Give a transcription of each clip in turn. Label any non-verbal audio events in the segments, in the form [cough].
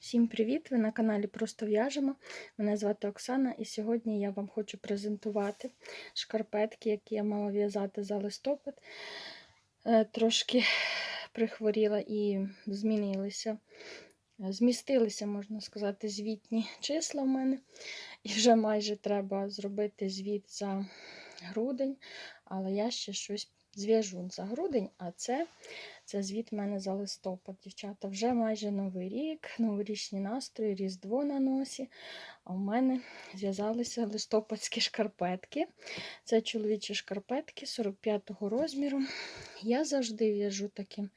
Всім привіт! Ви на каналі Просто В'яжемо. Мене звати Оксана, і сьогодні я вам хочу презентувати шкарпетки, які я мала в'язати за листопад. Е, Трошки прихворіла і змінилися, е, змістилися, можна сказати, звітні числа в мене. І вже майже треба зробити звіт за грудень, але я ще щось зв'яжу за грудень, а це, це звіт в мене за листопад. Дівчата, вже майже новий рік, новорічні настрої, Різдво на носі. А в мене зв'язалися листопадські шкарпетки. Це чоловічі шкарпетки 45-го розміру. Я завжди в'яжу таким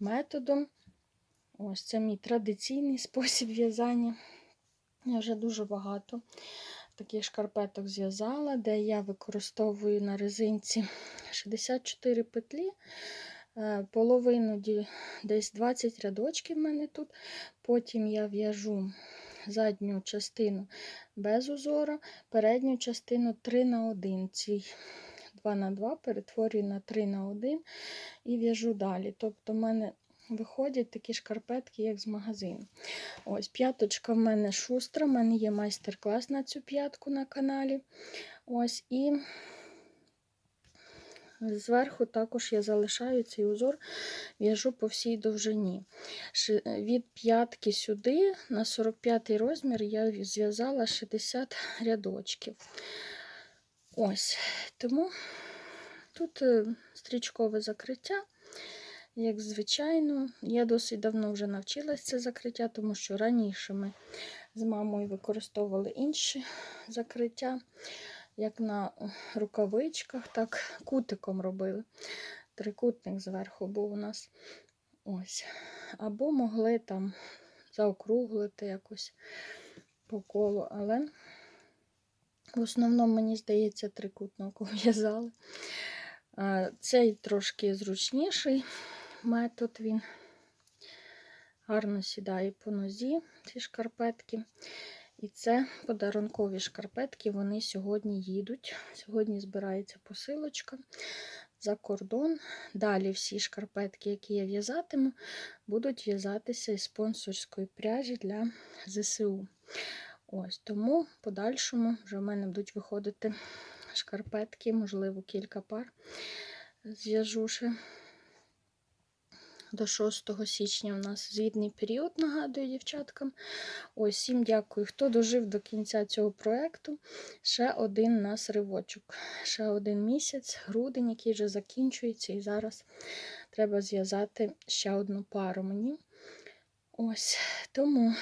методом. Ось це мій традиційний спосіб в'язання. Я вже дуже багато таких шкарпеток зв'язала, де я використовую на резинці 64 петлі, половину десь 20 рядочків в мене тут. Потім я в'яжу задню частину без узора, передню частину 3 на 1. Ці 2 на 2 перетворюю на 3 на 1 і в'яжу далі. Тобто, в мене виходять такі шкарпетки, як з магазину. Ось п'яточка в мене шустра, в мене є майстер-клас на цю п'ятку на каналі. Ось і зверху також я залишаю цей узор, в'яжу по всій довжині. Від п'ятки сюди на 45 розмір я зв'язала 60 рядочків. Ось, тому тут е, стрічкове закриття. Як звичайно, я досить давно вже навчилася це закриття, тому що раніше ми з мамою використовували інші закриття, як на рукавичках, так кутиком робили. Трикутник зверху був у нас ось. Або могли там заокруглити якось по колу, але в основному, мені здається, трикутник в'язали. Цей трошки зручніший метод, він гарно сідає по нозі, ці шкарпетки. І це подарункові шкарпетки, вони сьогодні їдуть. Сьогодні збирається посилочка за кордон. Далі всі шкарпетки, які я в'язатиму, будуть в'язатися із спонсорської пряжі для ЗСУ. Ось Тому в подальшому вже в мене будуть виходити шкарпетки, можливо, кілька пар зв'яжу ще. До 6 січня у нас звітний період, нагадую дівчаткам. Ось, всім дякую, хто дожив до кінця цього проєкту. Ще один нас ривочок. Ще один місяць, грудень, який вже закінчується, і зараз треба зв'язати ще одну пару мені. Ось, тому,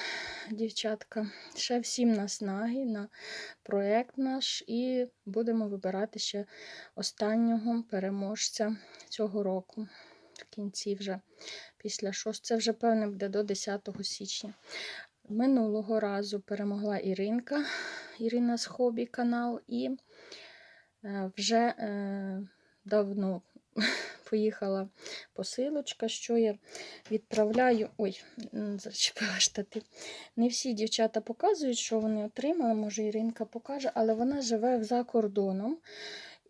дівчатка, ще всім наснаги на проєкт наш, і будемо вибирати ще останнього переможця цього року. Кінці вже після 6, це вже, певне, буде до 10 січня. Минулого разу перемогла Іринка, Ірина з хобі канал, і е, вже е, давно [laughs] поїхала посилочка, що я відправляю. Ой, зачепила штати. Не всі дівчата показують, що вони отримали, може, Іринка покаже, але вона живе за кордоном.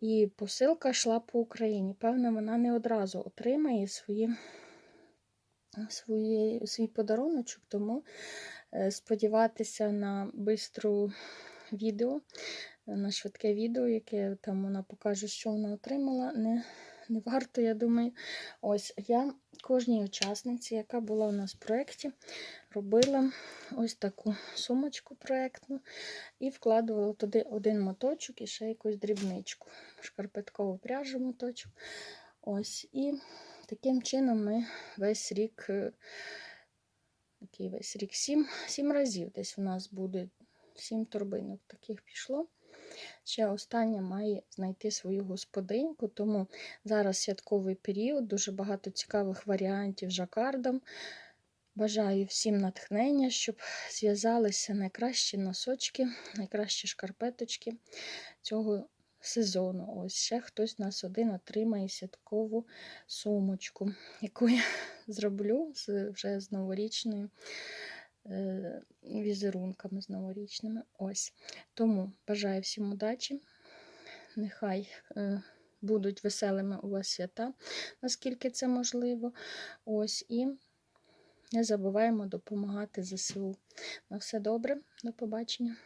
І посилка йшла по Україні. Певно, вона не одразу отримає свої, свої, свій подаруночок, тому е, сподіватися на бистру відео, на швидке відео, яке там вона покаже, що вона отримала. не не варто, я думаю. Ось я кожній учасниці, яка була у нас в проєкті, робила ось таку сумочку проєктну і вкладувала туди один моточок і ще якусь дрібничку, шкарпеткову пряжу моточок. Ось, І таким чином ми весь рік, е, який весь рік, сім, сім разів десь у нас буде сім торбинок таких пішло. Ще остання має знайти свою господиньку, тому зараз святковий період, дуже багато цікавих варіантів жакардом. Бажаю всім натхнення, щоб зв'язалися найкращі носочки, найкращі шкарпеточки цього сезону. Ось ще хтось нас один отримає святкову сумочку, яку я [laughs] зроблю вже з новорічною. Візерунками з новорічними. Ось. Тому бажаю всім удачі. Нехай е, будуть веселими у вас свята, наскільки це можливо. Ось і Не забуваємо допомагати ЗСУ. На все добре, до побачення.